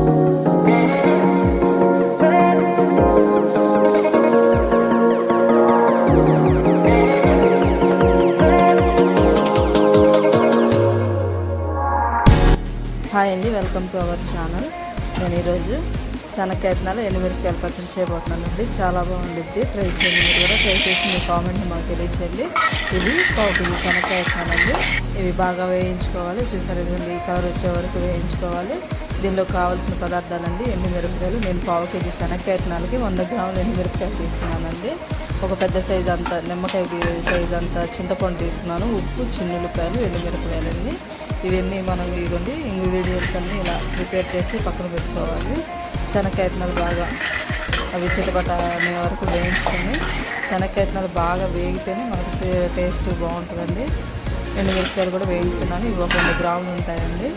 Hi అండి welcome to our channel. నేను ఈరోజు శనక్కాయతనాలు ఎండుమిరపకాయలు పచ్చడి చేయబోతున్నానండి. చాలా బాగుండిద్ది. ట్రై చేయండి మీరు కూడా. ట్రై చేసి మీ కామెంట్ మాకు తెలియచేయండి. ఇది పావు శనక్కాయ శనక్కాయతనాలండి ఇవి బాగా వేయించుకోవాలి. చూసారు ఇదిగోండి ఈ కలర్ వచ్చే వరకు వేయించుకోవాలి. దీనిలో కావాల్సిన పదార్థాలండి మిరపకాయలు నేను పావు కేజీ శనక్కాయతనాలకి వంద గ్రాములు మిరపకాయలు తీసుకున్నానండి. ఒక పెద్ద సైజ్ అంత నిమ్మకాయ సైజ్ అంత చింతపండు తీసుకున్నాను ఉప్పు చిన్నులపాయలు ఎండుమిరపకాయలండి ఇవన్నీ మనం ఇవ్వండి ఇంగ్రీడియంట్స్ అన్నీ ఇలా ప్రిపేర్ చేసి పక్కన పెట్టుకోవాలి. శనక్కాయతనాలు బాగా అవి చిటపట అనే వరకు వేయించుకొని శనక్కాయతనాలు బాగా వేగితేనే మనకు టేస్ట్ బాగుంటుందండి. ఎండు మిరపకాయలు కూడా వేయిస్తున్నాను ఇవి ఒక రెండు గ్రాములు ఉంటాయండి.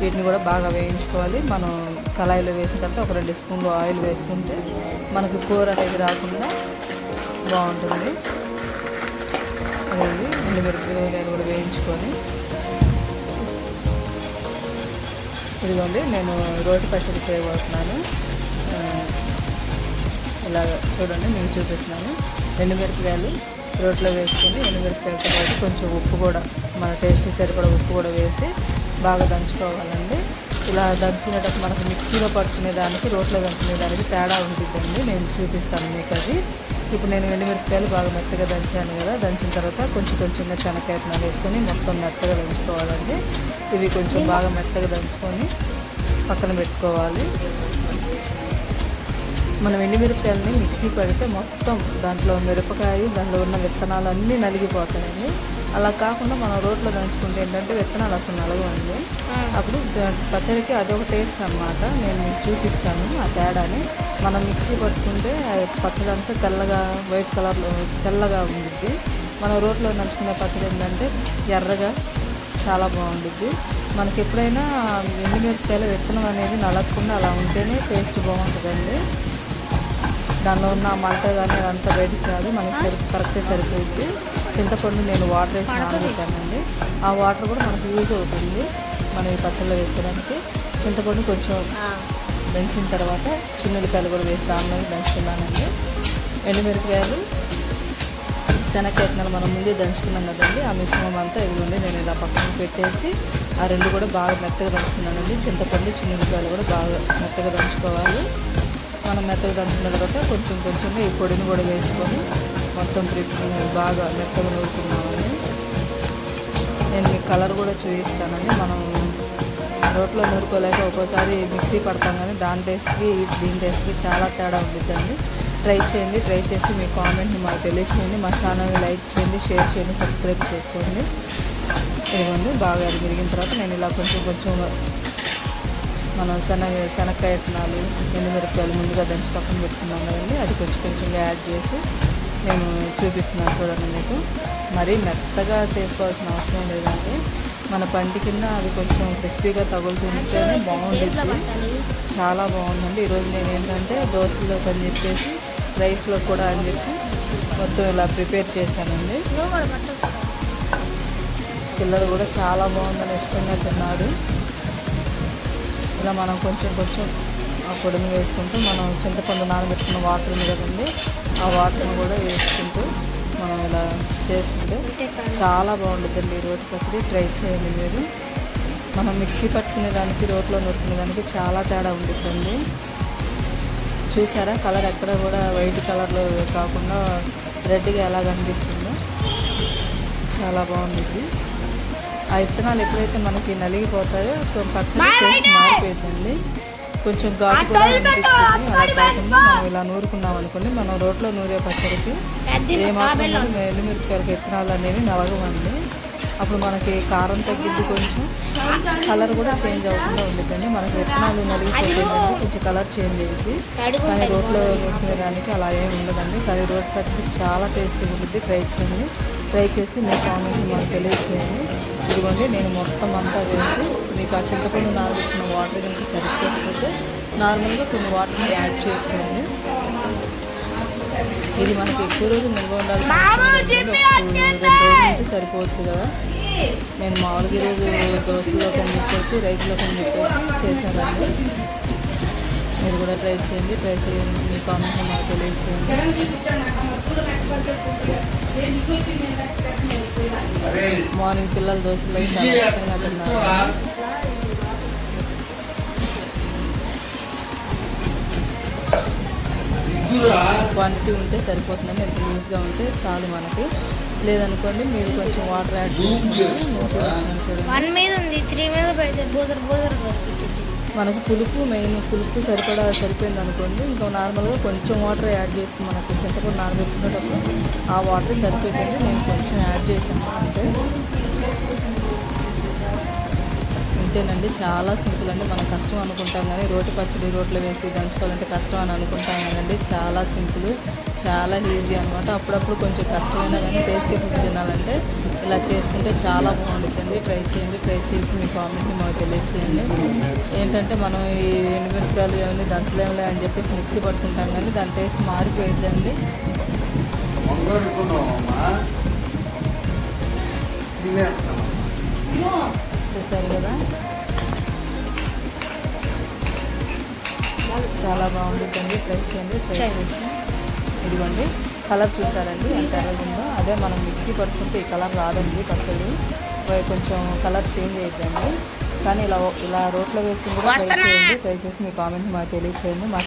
వీటిని కూడా బాగా వేయించుకోవాలి. మనం కళాయిలో వేసిన తర్వాత ఒక రెండు స్పూన్లు ఆయిల్ వేసుకుంటే మనకు కూర అనేది రాకుండా బాగుంటుంది. అదండి ఎండు మిరపకాయలు కూడా వేయించుకొని ఇదిగోండి నేను రోటి పచ్చడి చేయబోతున్నాను. ఇలా చూడండి నేను చూపిస్తున్నాను. ఎండుమిరపకాయలు రోట్లో వేసుకొని ఎండుమిరపకాయలతో పాటు కొంచెం ఉప్పు కూడా మన టేస్ట్కి సరిపడా ఉప్పు కూడా వేసి బాగా దంచుకోవాలండి. ఇలా దంచుకునేటప్పుడు మనకు మిక్సీలో పట్టుకునే దానికి రోట్లో దంచుకునే దానికి తేడా ఉంటుందండి. నేను చూపిస్తాను మీకు అది. ఇప్పుడు నేను ఎండుమిరపకాయలు బాగా మెత్తగా దంచాను కదా దంచిన తర్వాత కొంచెం కొంచెంగా శనక్కాయతనాలు వేసుకొని మొత్తం మెత్తగా దంచుకోవాలండి. ఇవి కొంచెం బాగా మెత్తగా దంచుకొని పక్కన పెట్టుకోవాలి. మనం ఎండుమిరపకాయలని మిక్సీ పెడితే మొత్తం దాంట్లో మిరపకాయ దాంట్లో ఉన్న విత్తనాలు అన్నీ నలిగిపోతాయండి. అలా కాకుండా మనం రోట్లో దంచుకుంటే ఏంటంటే విత్తనాలు అసలు నలగవండి. అప్పుడు పచ్చడికి అదొక టేస్ట్ అన్నమాట. నేను మీకు చూపిస్తాను ఆ తేడాని. మనం మిక్సీ పట్టుకుంటే ఆ పచ్చడి అంతా తెల్లగా వైట్ కలర్లో తెల్లగా ఉండిద్ది. మనం రోట్లో దంచుకునే పచ్చడి ఏంటంటే ఎర్రగా చాలా బాగుండిద్ది. మనకి ఎప్పుడైనా ఎండుమిరపకాయల విత్తనం అనేది నలగకుండా అలా ఉంటేనే టేస్ట్ బాగుంటుందండి. దానిలో ఉన్న మంట కానీ అదంతా బయటికి రాదు. మనకి సరి కరెక్టే సరిపోయింది చింతపండు నేను వాటర్ వేసి నానబెట్టానండి. ఆ వాటర్ కూడా మనకు యూజ్ అవుతుంది. మనం ఈ పచ్చళ్ళలో వేసుకోవడానికి. చింతపండు కొంచెం దంచిన తర్వాత చిన్నులకాయలు కూడా వేసి దానిలో దంచుకున్నానండి. ఎండుమిరపకాయలు శనగకాయలు మనం ముందే దంచుకున్నాం కదండి. ఆ మిశ్రమం అంతా ఇవ్వండి నేను ఇలా పక్కన పెట్టేసి ఆ రెండు కూడా బాగా మెత్తగా దంచుకున్నానండి. చింతపండు చిన్నులకాయలు కూడా బాగా మెత్తగా దంచుకోవాలి. మనం మెత్తగా దంచుకున్న తర్వాత కొంచెం కొంచెంగా ఈ పొడిని కూడా వేసుకొని మొత్తం ప్రిప్ బాగా మెత్తగా నూరుకున్నామండి. నేను మీకు కలర్ కూడా చూపిస్తానండి. మనం రోట్లో నూరుకోలేక ఒక్కోసారి మిక్సీ పడతాం కానీ దాని టేస్ట్కి దీని టేస్ట్కి చాలా తేడా ఉంటుందండి ట్రై చేయండి. ట్రై చేసి మీ కామెంట్ని మాకు తెలియచేయండి. మా ఛానల్ని లైక్ చేయండి షేర్ చేయండి సబ్స్క్రైబ్ చేసుకోండి. ఇవ్వండి బాగా అది పెరిగిన తర్వాత నేను ఇలా కొంచెం కొంచెం మనం శనగ శనక్కాయ విత్తనాలు ఎండుమిరపకాయలు ముందుగా దంచి పక్కన పెట్టుకున్నాం కదండి. అది కొంచెం కొంచెంగా యాడ్ చేసి నేను చూపిస్తున్నాను చూడండి మీకు. మరీ మెత్తగా చేసుకోవాల్సిన అవసరం లేదండి. మన పంటి కింద అవి కొంచెం క్రిస్పీగా తగులుతుంటేనే బాగుంటుంది చాలా బాగుందండి. ఈరోజు నేను ఏంటంటే దోశలోకి అని చెప్పేసి రైస్లో కూడా అని చెప్పి మొత్తం ఇలా ప్రిపేర్ చేశానండి. పిల్లలు కూడా చాలా బాగుందని ఇష్టంగా తిన్నారు. ఇలా మనం కొంచెం కొంచెం ఆ పొడిని వేసుకుంటూ మనం చింతపండు నానబెట్టుకున్న వాటర్ ఉంది కదండి ఆ వాటర్ని కూడా వేసుకుంటూ మనం ఇలా చేసుకుంటే చాలా బాగుంటుందండి ఈ రోటి పచ్చడి. ట్రై చేయండి మీరు. మనం మిక్సీ పట్టుకునే దానికి రోట్లో నొట్టుకునే దానికి చాలా తేడా ఉంటుందండి. చూసారా? కలర్ ఎక్కడ కూడా వైట్ కలర్లో కాకుండా రెడ్గా ఎలా కనిపిస్తుందో చాలా బాగుంటుంది. ఆ విత్తనాలు ఎప్పుడైతే మనకి నలిగిపోతాయో కొంచెం పచ్చడి టేస్ట్ మారిపోతుందండి. కొంచెం ఘాటు కూడా అనిపించింది. అలా కాకుండా మనం ఇలా నూరుకున్నాం అనుకోండి మనం రోట్లో నూరే పచ్చడికి ఏ మాత్రం కూడా ఎండుమిరపకాయలకి విత్తనాలు అనేవి నలగవండి. అప్పుడు మనకి కారం తగ్గిద్ది కొంచెం. కలర్ కూడా చేంజ్ అవ్వకుండా ఉండిద్దండి. మనకి విత్తనాలు నలిగిపోతుందండి కొంచెం కలర్ చేంజ్ అయ్యింది కానీ రోట్లో నూరుకునే దానికి అలా ఏమి ఉండదండి. కానీ రోడ్ పచ్చడి చాలా టేస్టీగా ఉంటుంది ట్రై చేయండి. ట్రై చేసి మీ కామెంట్ మాకు తెలియజేయండి. ఇదిగోండి నేను మొత్తం అంతా వేసి మీకు ఆ చింతపండు నానబెట్టిన వాటర్ కనుక సరిపోకపోతే నార్మల్గా కొన్ని వాటర్ని యాడ్ చేసుకోండి. ఇది మనకి ఎక్కువ రోజులు నిల్వ ఉండాలి రెండు రోజులకి సరిపోతుంది కదా. నేను మామూలుగా ఈరోజు దోశలో కొన్ని చెప్పేసి రైస్లో కొన్ని చెప్పేసి చేశానండి. మీరు కూడా ట్రై చేయండి ట్రై చేయండి. మీ కామెంట్ మాకు తెలియజేయండి. మార్నింగ్ పిల్లలు దోశలు క్వాంటిటీ ఉంటే సరిపోతుందండి ఎంత లూజ్గా ఉంటే చాలు మనకి. లేదనుకోండి మీరు కొంచెం వాటర్ యాడ్ చేసుకుంటే వన్ మీద ఉంది. త్రీ మీద పెడితే బోజర్ బోజర్ కనిపించింది. మనకు పులుపు మెయిన్ పులుపు సరిపడా సరిపోయింది అనుకోండి. ఇంకా నార్మల్గా కొంచెం వాటర్ యాడ్ చేసుకుని మనకు చింతపండు నానబెట్టుకునేటప్పుడు ఆ వాటర్ సరిపోయింది నేను కొంచెం యాడ్ చేశాను. అంటే ఇంతేనండి చాలా సింపుల్ అండి. మనం కష్టం అనుకుంటాం కానీ రోటి పచ్చడి రోట్లో వేసి దంచుకోవాలంటే కష్టం అని అనుకుంటాం కదండి. చాలా సింపుల్ చాలా ఈజీ అనమాట అప్పుడప్పుడు కొంచెం కష్టమైనా కానీ టేస్టీ ఫుడ్ తినాలంటే ఇలా చేసుకుంటే చాలా బాగుంటుందండి ట్రై చేయండి ట్రై చేసి మీ కామెంట్ని మాకు తెలియచేయండి. ఏంటంటే మనం ఈ ఎండుమిరపకాయలు దంతలు ఏమి అని చెప్పేసి మిక్సీ పట్టుకుంటాం కానీ దాని టేస్ట్ మారిపోయిందండి చూసారు కదా? చాలా బాగుంటుందండి ట్రై చేయండి ట్రై చేసి. ఇదిగోండి. కలర్ చూసారండి? ఎంత ఎర్రగా ఉందో. అదే మనం మిక్సీ పట్టుకుంటే ఈ కలర్ రాదండి పచ్చడి. కొంచెం కలర్ చేంజ్ అయిపోయింది. కానీ ఇలా ఇలా రోట్లో వేసుకుని ట్రై. చేయండి. ట్రై చేసి మీ కామెంట్ మాకు తెలియచేయండి.